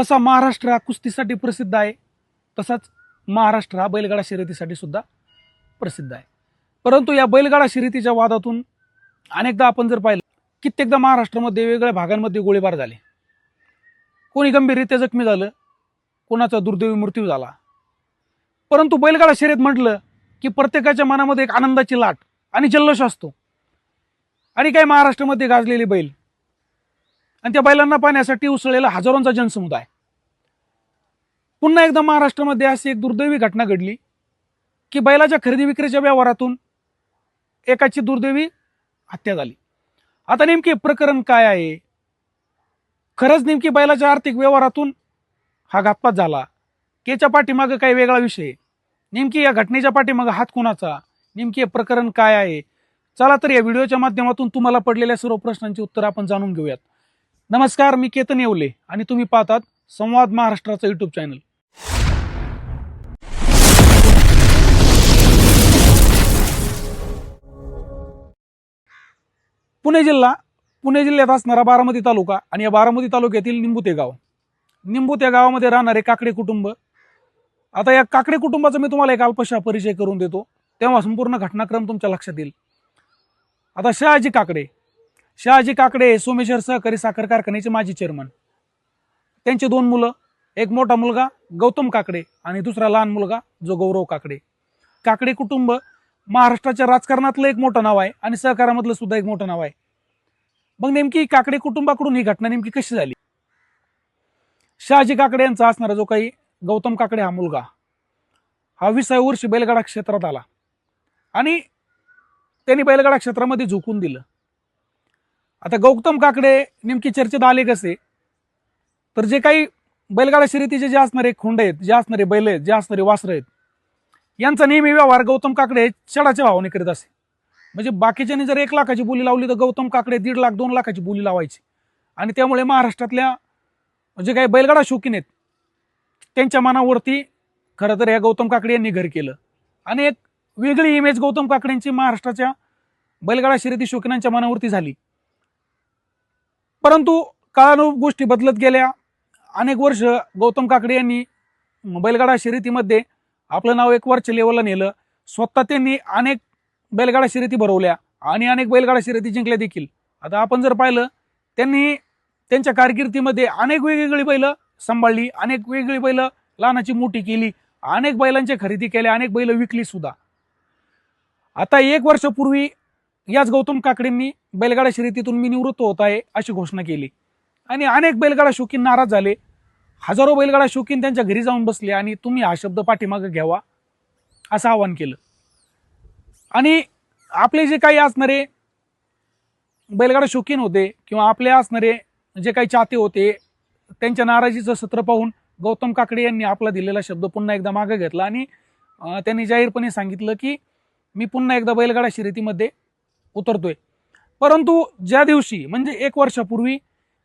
तसा महाराष्ट्र हा कुस्तीसाठी प्रसिद्ध आहे. तसाच महाराष्ट्र हा बैलगाडा शर्यतीसाठी सुद्धा प्रसिद्ध आहे. परंतु या बैलगाडा शर्यतीच्या वादातून अनेकदा आपण जर पाहिलं कित्येकदा महाराष्ट्रामध्ये वेगवेगळ्या भागांमध्ये गोळीबार झाले. कोणी गंभीररित्या जखमी झालं कोणाचा दुर्दैवी मृत्यू झाला. परंतु बैलगाडा शर्यत म्हटलं की प्रत्येकाच्या मनामध्ये एक आनंदाची लाट आणि जल्लोष असतो. आणि काय महाराष्ट्रामध्ये गाजलेले बैल आणि त्या बैलांना पाहण्यासाठी उसळलेला हजारोंचा जनसमुदाय. पुन्हा एकदा महाराष्ट्रामध्ये अशी एक दुर्दैवी घटना घडली की बैलाच्या खरेदी विक्रीच्या व्यवहारातून एकाची दुर्दैवी हत्या झाली. आता नेमके प्रकरण काय आहे? खरंच नेमकी बैलाच्या आर्थिक व्यवहारातून हा घातपात झाला केच्या याच्या पाठीमागं काही वेगळा विषय? नेमकी या घटनेच्या पाठीमागं हात कोणाचा? नेमकी हे प्रकरण काय आहे? चला तर या व्हिडिओच्या माध्यमातून तुम्हाला पडलेल्या सर्व प्रश्नांची उत्तर आपण जाणून घेऊयात. नमस्कार मी केतन येवले आणि तुम्ही पाहतात संवाद महाराष्ट्राचं युट्यूब चॅनल पुणे जिल्हा पुणे जिल्ह्यात असणारा बारामती तालुका आणि या बारामती तालुक्यातील निंबुते गाव. निंबूत गावामध्ये राहणारे काकडे कुटुंब. आता या काकडे कुटुंबाचा मी तुम्हाला एक अल्पशा परिचय करून देतो. तेव्हा संपूर्ण घटनाक्रम तुमच्या लक्षात येईल. आता शहाजी काकडे शहाजी काकडे हे सोमेश्वर सहकारी साखर कारखान्याचे माजी चेअरमन त्यांचे दोन मुलं एक मोठा मुलगा गौतम काकडे आणि दुसरा लहान मुलगा जो गौरव काकडे. काकडे कुटुंब महाराष्ट्राच्या राजकारणातलं एक मोठं नाव आहे आणि सहकारामधलं सुद्धा एक मोठं नाव आहे. मग नेमकी काकडे कुटुंबाकडून ही घटना नेमकी कशी झाली? शहाजी काकडे यांचा असणारा जो काही गौतम काकडे हा मुलगा हा विसाव्या वर्षी बैलगाडा क्षेत्रात आला. आणि त्यांनी बैलगाडा क्षेत्रामध्ये झोकून दिलं. आता गौतम काकडे नेमकी चर्चेत आले कसे? तर जे काही बैलगाडा शर्यतीचे जे असणारे खुंड आहेत जे असणारे बैल आहेत जे असणारे वासर आहेत यांचा नेहमी व्यवहार गौतम काकडे चढाच्या भावाने करीत असे. म्हणजे बाकीच्यांनी जर एक लाखाची बोली लावली तर गौतम काकडे दीड लाख दोन लाखाची बोली लावायची. आणि त्यामुळे महाराष्ट्रातल्या जे काही बैलगाडा शौकीन आहेत त्यांच्या मनावरती खरं तर या गौतम काकडे यांनी घर केलं. आणि एक वेगळी इमेज गौतम काकडेंची महाराष्ट्राच्या बैलगाडा शर्यती शौकीनांच्या मनावरती झाली. परंतु काळानुरूप गोष्टी बदलत गेल्या. अनेक वर्ष गौतम काकडे यांनी बैलगाडा शर्यतीमध्ये आपलं नाव एक वरच्या लेवलला नेलं. स्वतः त्यांनी अनेक बैलगाडा शर्यती भरवल्या आणि अनेक बैलगाडा शर्यती जिंकल्या देखील. आता आपण जर पाहिलं त्यांनी त्यांच्या कारकिर्दीमध्ये अनेक वेगवेगळी बैल सांभाळली अनेक वेगवेगळी बैल लहानाची मोठी केली अनेक बैलांच्या खरेदी केल्या अनेक बैल विकली सुद्धा. आता एक वर्षापूर्वी याच गौतम काकडेंनी बैलगाडा शर्यतीतून मी निवृत्त होत आहे अशी घोषणा केली. आणि अनेक बैलगाडा शौकीन नाराज झाले. हजारो बैलगाडा शौकीन त्यांच्या घरी जाऊन बसले आणि तुम्ही हा शब्द पाठीमागं घ्यावा असं आवाहन केलं. आणि आपले जे काही असणारे बैलगाडा शौकीन होते किंवा आपले असणारे जे काही चाहते होते त्यांच्या नाराजीचं सत्र पाहून गौतम काकडे यांनी आपला दिलेला शब्द पुन्हा एकदा मागे घेतला. आणि त्यांनी जाहीरपणे सांगितलं की मी पुन्हा एकदा बैलगाडा शर्यतीमध्ये उतरतोय. परंतु ज्या दिवशी म्हणजे एक वर्षापूर्वी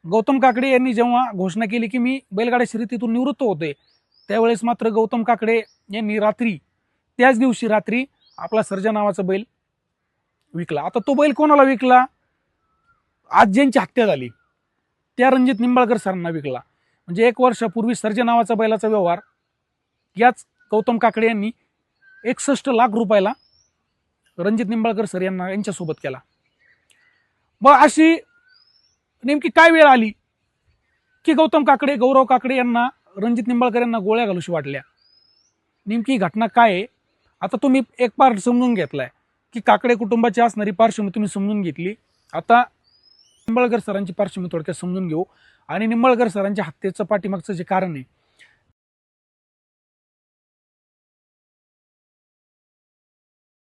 गौतम काकडे यांनी जेव्हा घोषणा केली की मी बैलगाडा शर्यतीतून निवृत्त होते त्यावेळेस मात्र गौतम काकडे यांनी रात्री त्याच दिवशी रात्री आपला सर्जा नावाचा बैल विकला. आता तो बैल कोणाला विकला? आज ज्यांची हत्या झाली त्या रणजित निंबाळकर सरांना विकला. म्हणजे एक वर्षापूर्वी सर्जा नावाचा बैलाचा व्यवहार याच गौतम काकडे यांनी एकसष्ट लाख रुपयाला रणजित निंबाळकर सर यांना यांच्यासोबत केला. मग अशी नेमकी काय वेळ आली? की गौतम काकडे गौरव काकडे यांना रणजित निंबाळकर यांना गोळ्या घालूशी वाटल्या? नेमकी घटना काय आहे? आता तुम्ही एक पार्ट समजून घेतलाय की काकडे कुटुंबाची असणारी पार्श्वभूमी तुम्ही समजून घेतली. आता निंबाळकर सरांची पार्श्वभूमी थोडक्यात समजून घेऊ. आणि निंबाळकर सरांच्या हत्येचं पाठीमागचं जे कारण आहे